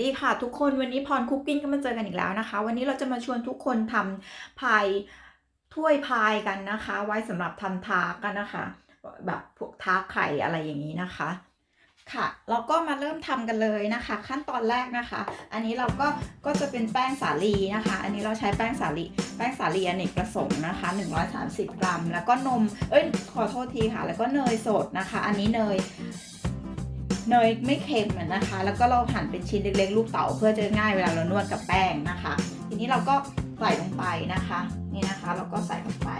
ดีค่ะทุกคนวันนี้พรคุกกิ้งก็มาเจอกันอีกแล้วนะคะ วันนี้เราจะมาชวนทุกคนทำพายถ้วยพายกันนะคะ ไว้สำหรับทำทากันนะคะ แบบพวกทากไข่อะไรอย่างนี้นะคะ ค่ะเราก็มาเริ่มทำกันเลยนะคะ ขั้นตอนแรกนะคะ อันนี้เราก็ก็จะเป็นแป้งสาลีนะคะ อันนี้เราใช้แป้งสาลีแป้งสาลีอเนกประสงค์นะคะ 130 กรัม แล้วก็นมเอ้ยขอโทษทีค่ะ แล้วก็เนยสดนะคะ อันนี้เนย เนยไม่เค็มนะคะ แล้วก็เราหั่นเป็นชิ้นเล็กๆลูกเต๋าเพื่อจะง่ายเวลาเรานวดกับแป้งนะคะ ทีนี้เราก็ใส่ลงไปนะคะ นี่นะคะเราก็ใส่ลงไป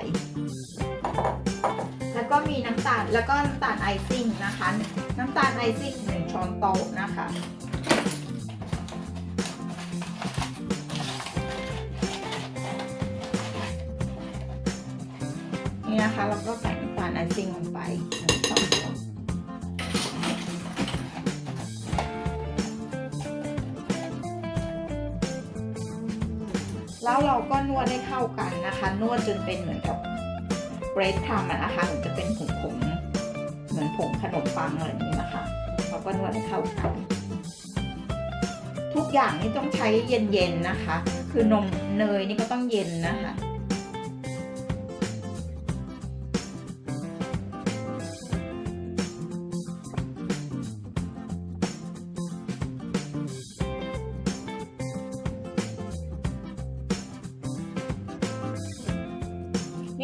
แล้วก็มีน้ำตาลแล้วก็น้ำตาลไอซิ่งนะคะ น้ำตาลไอซิ่งหนึ่งช้อนโต๊ะนะคะนี่นะคะเราก็ใส่น้ำตาลไอซิ่งลงไป แล้วเราก็นวดให้เข้ากันนะคะ นวดจนเป็นเหมือนกับเบรดครัมอะนะคะเหมือนจะเป็นผงผงเหมือนผงขนมปังอะไรอย่างนี้นะคะ เราก็นวดให้เข้ากัน ทุกอย่างนี่ต้องใช้เย็นๆนะคะ คือนมเนยนี่ก็ต้องเย็นนะคะ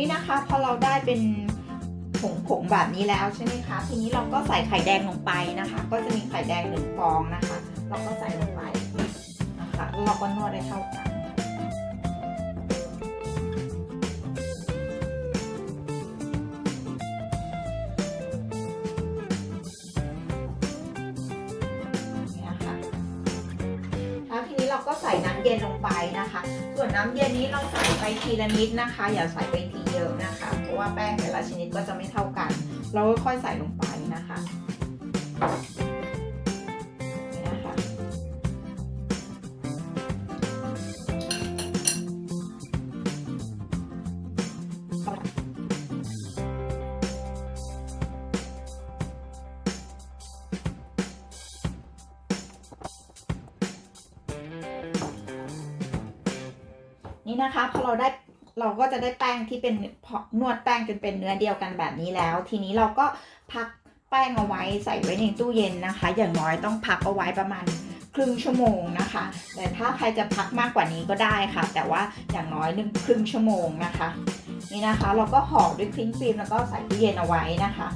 นี่นะคะพอเราได้เป็นผงผงๆแบบนี้แล้วใช่ไหมคะทีนี้เราก็ใส่ไข่แดงลงไปนะคะ ก็จะมีไข่แดงหนึ่งฟองนะคะ เราก็ใส่ลงไปนะคะแล้วเราก็นวดให้เข้ากัน น้ำเย็นนี้เราใส่ไปทีละนิดนะคะ อย่าใส่ไปทีเยอะนะคะ เพราะว่าแป้งแต่ละชนิดก็จะไม่เท่ากัน เราก็ค่อยใส่ลงไปนะคะ นี่นะคะ พอเราได้เราก็จะได้แป้งที่เป็นพอนวดแป้งจนเป็นเนื้อเดียวกันแบบนี้แล้ว ทีนี้เราก็พักแป้งเอาไว้ใส่ไว้ในตู้เย็นนะคะ อย่างน้อยต้องพักเอาไว้ประมาณครึ่งชั่วโมงนะคะ แต่ถ้าใครจะพักมากกว่านี้ก็ได้ค่ะ แต่ว่าอย่างน้อยหนึ่งครึ่งชั่วโมงนะคะ นี่นะคะ เราก็ห่อด้วยคลิ้งฟิล์มแล้วก็ใส่ตู้เย็นเอาไว้นะคะ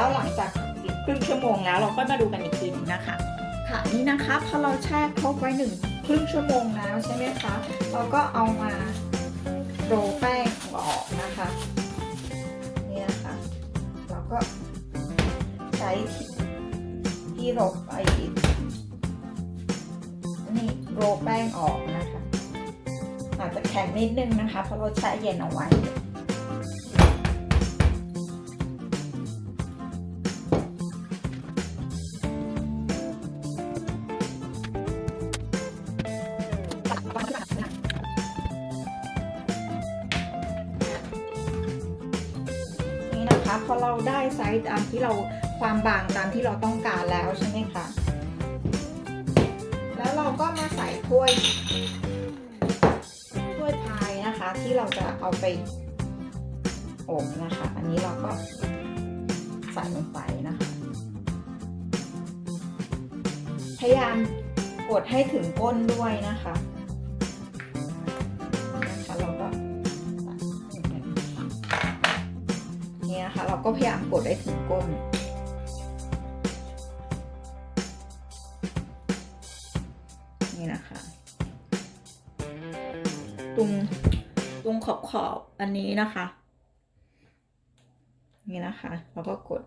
แล้วหลังจากครึ่งชั่วโมงแล้วเราก็มาดูกันอีกทีหนึงนะคะค่ะนี่นะคะพอเราแช่ครบไว้หนึ่งครึ่งชั่วโมงแล้วใช่ไหมคะเราก็เอามาโรลแป้งออกนะคะนี่นะคะเราก็ใช้ที่ที่โรลไปนี่โรลแป้งออกนะคะอาจจะแข็งนิดนึงนะคะเพราะเราแช่เย็นเอาไว้ นี่นะคะพอเราได้ไซส์ตามที่เราความบางตามที่เราต้องการแล้วใช่ไหมคะ แล้วเราก็มาใส่ถ้วยถ้วยพายนะคะที่เราจะเอาไปอบนะคะ อันนี้เราก็ใส่ลงไปนะคะ พยายามกดให้ถึงก้นด้วยนะคะ นี่นะคะ เราก็พยายามกดให้ถึงก้นนี่นะคะ ตรงตรงขอบขอบๆอันนี้นะคะ นี่นะคะแล้วก็กด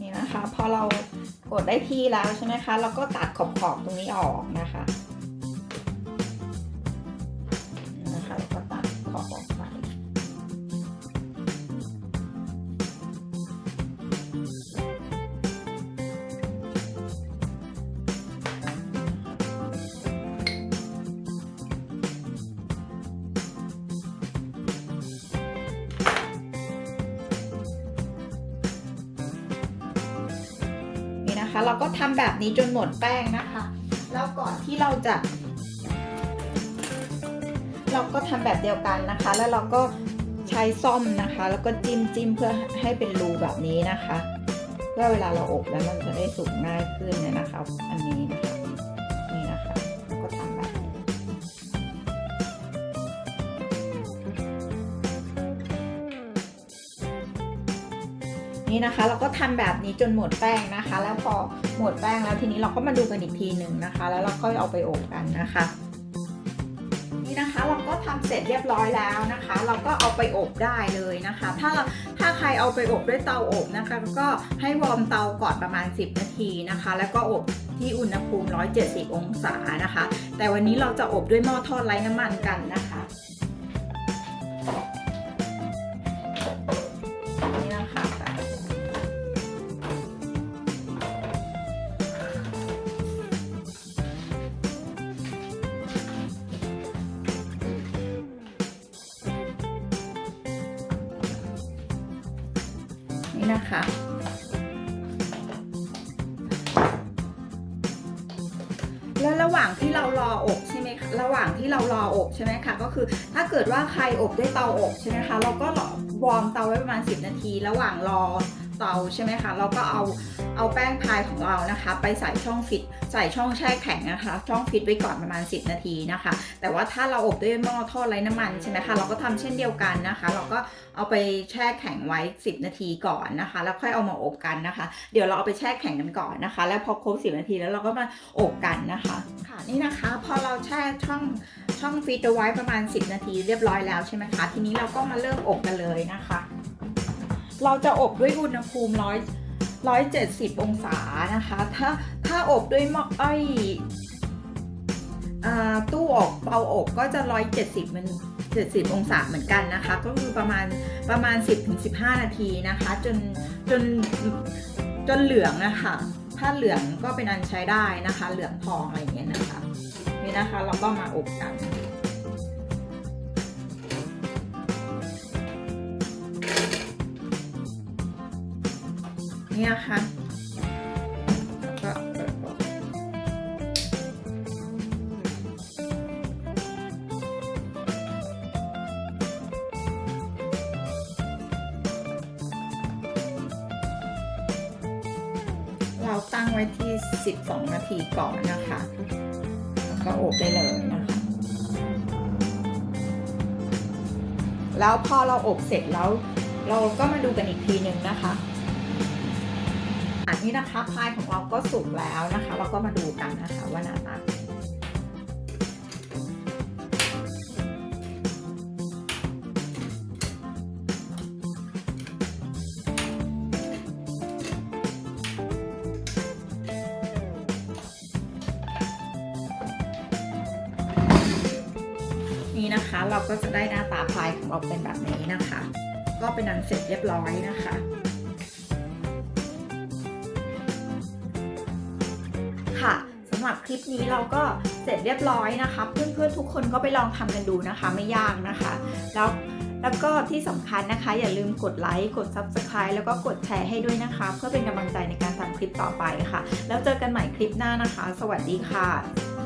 นี่นะคะพอเรา กดได้ที่แล้วใช่ไหมคะ แล้วก็ตัดขอบขอบๆตรงนี้ออกนะคะ เราก็ทำแบบนี้จนหมดแป้งนะคะ แล้วก่อนที่เราจะ เราก็ทำแบบเดียวกันนะคะ แล้วเราก็ใช้ซ่อมนะคะ แล้วก็จิ้มจิ้มเพื่อให้เป็นรูแบบนี้นะคะ เพื่อเวลาเราอบแล้วมันจะได้สุกง่ายขึ้นเนี่ยนะคะ อันนี้นะคะนี่นะคะ นี่นะคะ เราก็ทำแบบนี้จนหมดแป้งนะคะ แล้วพอหมดแป้งแล้วทีนี้เราก็มาดูกันอีกทีหนึ่งนะคะ แล้วเราก็เอาไปอบกันนะคะนี่นะคะเราก็ทำเสร็จเรียบร้อยแล้วนะคะ เราก็เอาไปอบได้เลยนะคะ ถ้าเราถ้าใครเอาไปอบด้วยเตาอบนะคะ ก็ให้วอร์มเตาก่อนประมาณ 10 นาทีนะคะ แล้วก็อบที่อุณหภูมิ 170 องศานะคะ แต่วันนี้เราจะอบด้วยหม้อทอดไร้น้ำมันกันนะคะ นะคะ แล้วระหว่างที่เรารออบใช่ไหมคะระหว่างที่เรารออบใช่ไหมคะ ก็คือถ้าเกิดว่าใครอบด้วยเตาอบใช่ไหมคะ เราก็รอ วอร์มเตาไว้ประมาณ 10 นาที ระหว่างรอเตาใช่ไหมคะเราก็เอาเอาแป้งพายของเรานะคะ ไปใส่ช่องฟิตใส่ช่องแช่แข็งนะคะ ช่องฟิตไว้ก่อนประมาณ 10 นาทีนะคะ แต่ว่าถ้าเราอบด้วยหม้อทอดไร้น้ำมันใช่ไหมคะเราก็ทำเช่นเดียวกันนะคะ เราก็เอาไปแช่แข็งไว้ 10 นาทีก่อนนะคะ แล้วค่อยเอามาอบกันนะคะ เดี๋ยวเราเอาไปแช่แข็งกันก่อนนะคะ แล้วพอครบ 10 นาทีแล้วเราก็มาอบกันนะคะค่ะนี่นะคะพอเราแช่ช่องช่องฟิตเอาไว้ประมาณ 10 นาทีเรียบร้อยแล้วใช่ไหมคะทีนี้เราก็มาเริ่มอบกันเลยนะคะ เราจะอบด้วยอุณหภูมิร้อยร้อยเจ็ดสิบองศานะคะ ถ้าถ้าอบด้วยหม้อไอ้ตู้อบเตาอบก็จะร้อยเจ็ดสิบมันเจ็ดสิบองศาเหมือนกันนะคะ ก็คือประมาณประมาณ10-15นาทีนะคะ จนจนจนเหลืองนะคะถ้าเหลืองก็เป็นอันใช้ได้นะคะ เหลืองทองอะไรอย่างเงี้ยนะคะนี่นะคะ เราก็มาอบกัน นี่นะคะแล้วก็เปิดออกเราตั้งไว้ที่ 12 นาทีก่อนนะคะ แล้วก็อบได้เลยนะคะแล้วพอเราอบเสร็จแล้ว เราก็มาดูกันอีกทีหนึ่งนะคะ อันนี้นะคะพายของเราก็สุกแล้วนะคะ เราก็มาดูกันนะคะว่าหน้าตานี้นะคะเราก็จะได้หน้าตาพายของเราเป็นแบบนี้นะคะ ก็เป็นอันเสร็จเรียบร้อยนะคะ ค่ะสำหรับคลิปนี้เราก็เสร็จเรียบร้อยนะคะ เพื่อนๆทุกคนก็ไปลองทำกันดูนะคะ ไม่ยากนะคะ แล้วแล้วก็ที่สำคัญนะคะ อย่าลืมกดไลค์กด Subscribe แล้วก็กดแชร์ให้ด้วยนะคะ เพื่อเป็นกำลังใจในการทำคลิปต่อไปค่ะ แล้วเจอกันใหม่คลิปหน้านะคะ สวัสดีค่ะ